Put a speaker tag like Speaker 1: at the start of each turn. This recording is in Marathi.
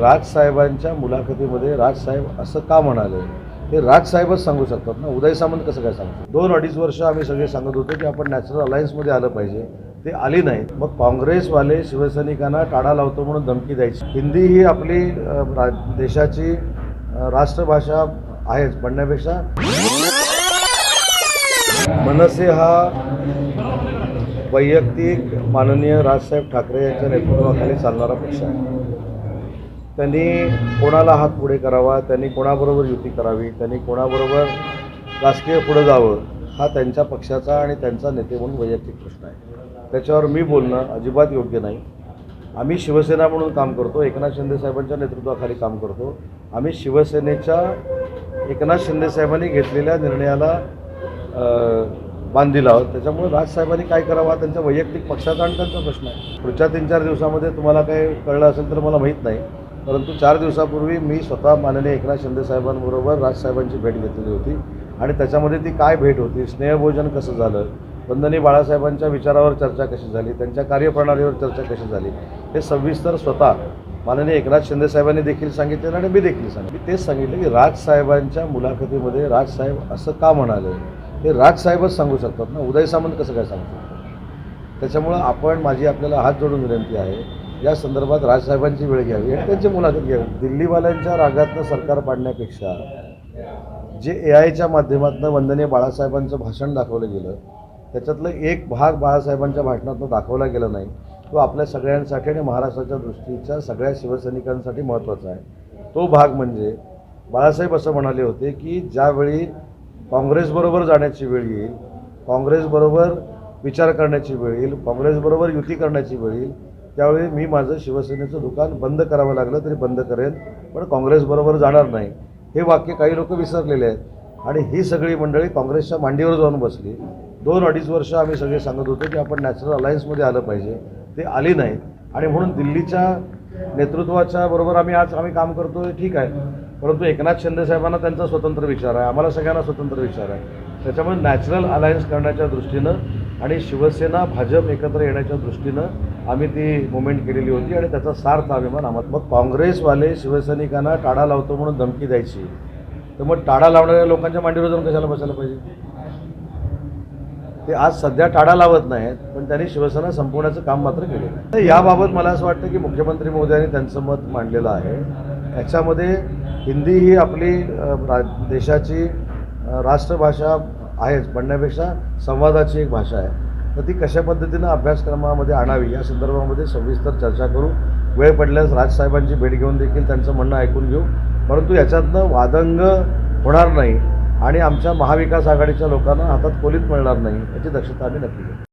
Speaker 1: राजसाहेबांच्या मुलाखतीमध्ये राजसाहेब असं का म्हणाले? हे राजसाहेबच सांगू शकतात ना? उदय सामंत कसं काय सांगतो दोन अडीच वर्ष आम्ही सगळे सांगत होतो की आपण नॅचरल अलायन्समध्ये आलं पाहिजे. ते आली नाहीत. मग काँग्रेसवाले शिवसैनिकांना टाळा लावतो म्हणून धमकी द्यायची. हिंदी ही आपली देशाची राष्ट्रभाषा आहेच म्हणण्यापेक्षा. मनसे हा वैयक्तिक माननीय राजसाहेब ठाकरे यांच्या नेतृत्वाखाली चालणारा पक्ष आहे. त्यांनी कोणाला हात पुढे करावा त्यांनी कोणाबरोबर युती करावी त्यांनी कोणाबरोबर राजकीय पुढं जावं हा त्यांच्या पक्षाचा आणि त्यांचा नेते म्हणून वैयक्तिक प्रश्न आहे. त्याच्यावर मी बोलणं अजिबात योग्य नाही. आम्ही शिवसेना म्हणून काम करतो एकनाथ शिंदे साहेबांच्या नेतृत्वाखाली काम करतो. आम्ही शिवसेनेच्या एकनाथ शिंदे साहेबांनी घेतलेल्या निर्णयाला बांधील आहोत त्याच्यामुळे राजसाहेबांनी काय करावं त्यांच्या वैयक्तिक पक्षाचा आणि त्यांचा प्रश्न आहे. पुढच्या तीन चार दिवसामध्ये तुम्हाला काही कळलं असेल तर मला माहीत नाही. परंतु चार दिवसापूर्वी मी स्वतः माननीय एकनाथ शिंदे साहेबांबरोबर राजसाहेबांची भेट घेतलेली होती. आणि त्याच्यामध्ये ती काय भेट होती स्नेहभोजन कसं झालं वंदनीय बाळासाहेबांच्या विचारावर चर्चा कशी झाली त्यांच्या कार्यप्रणालीवर चर्चा कशी झाली हे सविस्तर स्वतः माननीय एकनाथ शिंदे साहेबांनी देखील सांगितलेलं आणि मी देखील सांगितलं तेच सांगितलं की राजसाहेबांच्या मुलाखतीमध्ये राजसाहेब असं का म्हणाले? हे राजसाहेबच सांगू शकतात ना? उदय सामंत कसं काय सांगू शकतात? त्याच्यामुळं आपण माझी आपल्याला हात जोडून विनंती आहे या संदर्भात राजसाहेबांची वेळ घ्यावी आणि त्यांची मुलाखत घ्यावी. दिल्लीवाल्यांच्या रागातनं सरकार पाडण्यापेक्षा जे ए आयच्या माध्यमातून वंदनीय बाळासाहेबांचं भाषण दाखवलं गेलं त्याच्यातलं एक भाग बाळासाहेबांच्या भाषणातून दाखवला गेला नाही तो आपल्या सगळ्यांसाठी आणि महाराष्ट्राच्या दृष्टीच्या सगळ्या शिवसैनिकांसाठी महत्त्वाचा आहे. तो भाग म्हणजे बाळासाहेब असं म्हणाले होते की ज्यावेळी काँग्रेसबरोबर जाण्याची वेळ येईल काँग्रेसबरोबर विचार करण्याची वेळ येईल काँग्रेसबरोबर युती करण्याची वेळ येईल त्यावेळी मी माझं शिवसेनेचं दुकान बंद करावं लागलं तरी बंद करेन पण काँग्रेसबरोबर जाणार नाही. हे वाक्य काही लोक विसरलेले आहेत. आणि ही सगळी मंडळी काँग्रेसच्या मांडीवर जाऊन बसली. दोन अडीच वर्ष आम्ही सगळे सांगत होतो की आपण नॅचरल अलायन्समध्ये आलं पाहिजे. ते आली नाही आणि म्हणून दिल्लीच्या नेतृत्वाच्या बरोबर आम्ही आज आम्ही काम करतो ठीक आहे. परंतु एकनाथ शिंदे साहेबांना त्यांचा स्वतंत्र विचार आहे. आम्हाला सगळ्यांना स्वतंत्र विचार आहे. त्याच्यामुळे नॅचरल अलायन्स करण्याच्या दृष्टीनं आणि शिवसेना भाजप एकत्र येण्याच्या दृष्टीनं आम्ही ती मुवमेंट केलेली होती आणि त्याचा सार्थ अभिमान आम्हाला मग काँग्रेसवाले शिवसैनिकांना टाळा लावतो म्हणून धमकी द्यायची. तर मग टाळा लावणाऱ्या लोकांच्या मांडीवर जाऊन कशाला बसायला पाहिजे? ते आज सध्या टाळा लावत नाहीत पण त्यांनी शिवसेना संपवण्याचं काम मात्र केलेलं आहे. तर याबाबत मला असं वाटतं की मुख्यमंत्री महोदयांनी त्यांचं मत मांडलेलं आहे. याच्यामध्ये हिंदी ही आपली देशाची राष्ट्रभाषा आहेच. म्हणण्यापेक्षा संवादाची एक भाषा आहे. तर ती कशा पद्धतीनं अभ्यासक्रमामध्ये आणावी या संदर्भामध्ये सविस्तर चर्चा करू. वेळ पडल्यास राजसाहेबांची भेट घेऊन देखील त्यांचं म्हणणं ऐकून घेऊ. परंतु याच्यातनं वादंग होणार नाही आणि आमच्या महाविकास आघाडीच्या लोकांना हातात कोलीत मिळणार नाही याची दक्षता आम्ही नक्की घेऊ.